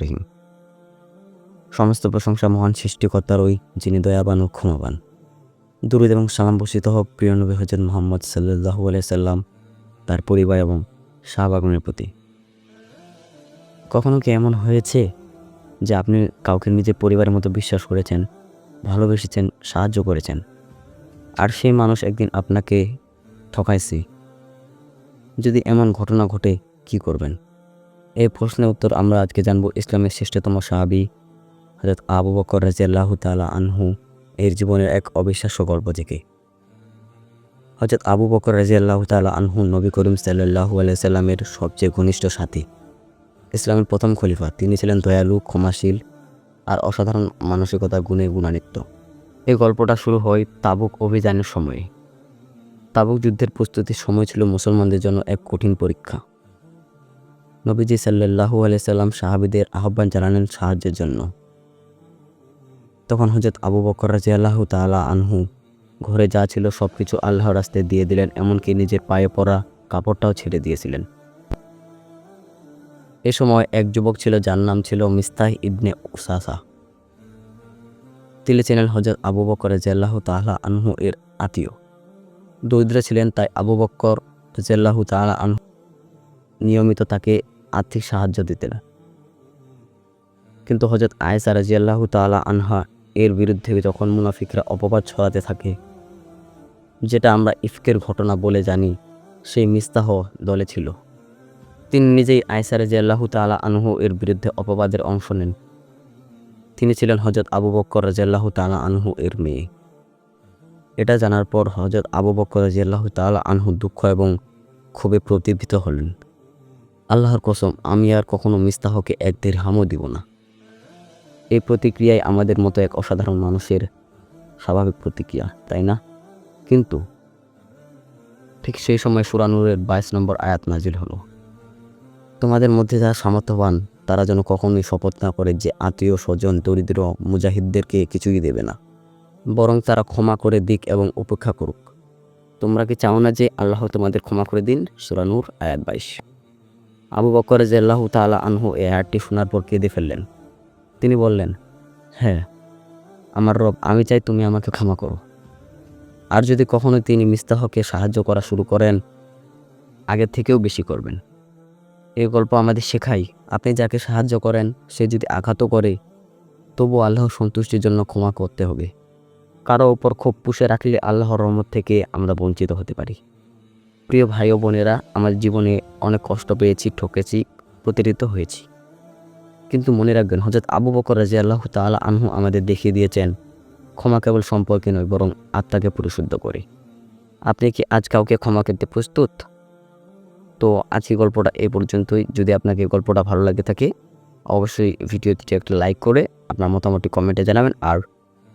রহিম। সমস্ত প্রশংসা মহান সৃষ্টিকর্তার ওই যিনি দয়াবান ও ক্ষমাবান। দুরুদ এবং সালাম বর্ষিত হোক প্রিয় নবী হজরত মোহাম্মদ সাল্লাহু সাল্লাম, তার পরিবার এবং শাহবাগনের প্রতি। কখনো কি এমন হয়েছে যে আপনি কাউকে নিজের পরিবারের মতো বিশ্বাস করেছেন, ভালোবেসেছেন, সাহায্য করেছেন? আর সেই মানুষ একদিন আপনাকে ঠকাইছে। যদি এমন ঘটনা ঘটে, কি করবেন? এই প্রশ্নের উত্তর আমরা আজকে জানব ইসলামের শ্রেষ্ঠতম সাহাবি হজরত আবু বকর রাজিয়াল্লাহ তালা আনহু এর জীবনের এক অবিশ্বাস্য গল্প থেকে। হজরত আবু বকর রাজিয়াল্লাহ তালা আনহু নবী করিম সাল্লাহু আলাইসাল্লামের সবচেয়ে ঘনিষ্ঠ সাথী। ইসলামের প্রথম খলিফা। তিনি ছিলেন দয়ালু, ক্ষমাশীল আর অসাধারণ মানসিকতার গুণে গুণান্বিত। এই গল্পটা শুরু হয় তাবুক অভিযানের সময়ে। তাবুক যুদ্ধের প্রস্তুতির সময় ছিল মুসলমানদের জন্য এক কঠিন পরীক্ষা। নবীজি সাল্লাহু আলাইসাল্লাম সাহাবিদের আহ্বান জানালেন সাহায্যের জন্য। তখন হজরত আবু বকর রাজি আল্লাহ তালা আনহু ঘরে যা ছিল সব কিছু আল্লাহর রাস্তায় দিয়ে দিলেন, এমনকি নিজের পায়ে পড়া কাপড়টাও ছেড়ে দিয়েছিলেন। এ সময় এক যুবক ছিল, যার নাম ছিল মিস্তাহ ইবনে উসাসা। তিনি ছিলেন হজরত আবু বকর রাজি আল্লাহ তাহলা আনহু এর আত্মীয়। দরিদ্র ছিলেন তাই আবু বক্কর রাজিয়াল্লাহু তাআলা আনহু নিয়মিত তাকে আর্থিক সাহায্য দিতেন। কিন্তু হজরত আয়েসা রাজিয়াল্লাহু তাআলা আনহা এর বিরুদ্ধে যখন মুনাফিকরা অপবাদ ছড়াতে থাকে, যেটা আমরা ইফকের ঘটনা বলে জানি, সেই মিস্তাহ দলে ছিল। তিনি নিজেই আয়েসা রাজিয়াল্লাহু তাআলা আনহু এর বিরুদ্ধে অপবাদের অংশ নেন। তিনি ছিলেন হজরত আবু বক্কর রাজিয়াল্লাহু তাআলা আনহু এর মেয়ে। এটা জানার পর হজরত আবু বকর রাজিয়াল্লাহ তাআলা আনহু দুঃখ এবং খুবই প্রতিভূত হলেন। আল্লাহর কসম, আমি আর কখনো মিস্তাহকে এক হামও দিব না। এই প্রতিক্রিয়ায় আমাদের মতো এক অসাধারণ মানুষের স্বাভাবিক প্রতিক্রিয়া, তাই না? কিন্তু ঠিক সেই সময় সুরানুরের বাইশ নম্বর আয়াত নাজিল হলো। তোমাদের মধ্যে যারা সামর্থ্যবান, তারা যেন কখনোই শপথ না করে যে আত্মীয় স্বজন দরিদ্র, মুজাহিদদেরকে কিছুই দেবে না। বরং তারা ক্ষমা করে দিক এবং উপেক্ষা করুক। তোমরা কি চাও না যে আল্লাহ তোমাদের ক্ষমা করে দিন? সুরানুর আয়াত বাইশ। আবু বকর যে আল্লাহ তালা আনহু এ আয়াতটি শোনার পর কেঁদে ফেললেন। তিনি বললেন হ্যাঁ আমার রব, আমি চাই তুমি আমাকে ক্ষমা করো। আর যদি কখনো তিনি মিস্তাহকে সাহায্য করা শুরু করেন, আগের থেকেও বেশি করবেন। এই গল্প আমাদের শেখাই, আপনি যাকে সাহায্য করেন, সে যদি আঘাতও করে তবু আল্লাহ সন্তুষ্টির জন্য ক্ষমা করতে হবে। কারও ওপর ক্ষোভ পুষে রাখলে আল্লাহর রহমত থেকে আমরা বঞ্চিত হতে পারি। প্রিয় ভাই ও বোনেরা, আমার জীবনে অনেক কষ্ট পেয়েছি, ঠকেছি, প্রতিরিত হয়েছি। কিন্তু মনে রাখবেন হজরত আবু বকর রাজি আল্লাহ তালা আনহু আমাদের দেখিয়ে দিয়েছেন, ক্ষমা কেবল সম্পর্কে নয়, বরং আত্মাকে পরিশুদ্ধ করে। আপনি কি আজ কাউকে ক্ষমা করতে প্রস্তুত? তো আজকে গল্পটা এই পর্যন্তই। যদি আপনাকে গল্পটা ভালো লাগে থাকে, অবশ্যই ভিডিওটিতে একটা লাইক করে আপনার মোটামুটি কমেন্টে জানাবেন, আর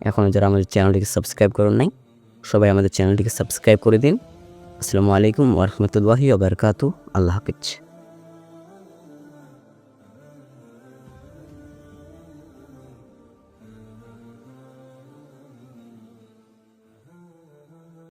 এখনও যারা আমাদের চ্যানেলটিকে সাবস্ক্রাইব করেন নাই, সবাই আমাদের চ্যানেলটিকে সাবস্ক্রাইব করে দিন। আসসালামু আলাইকুম ওরহমতুল্লাহি ওবরকাতু আল্লাহ হাফিজ।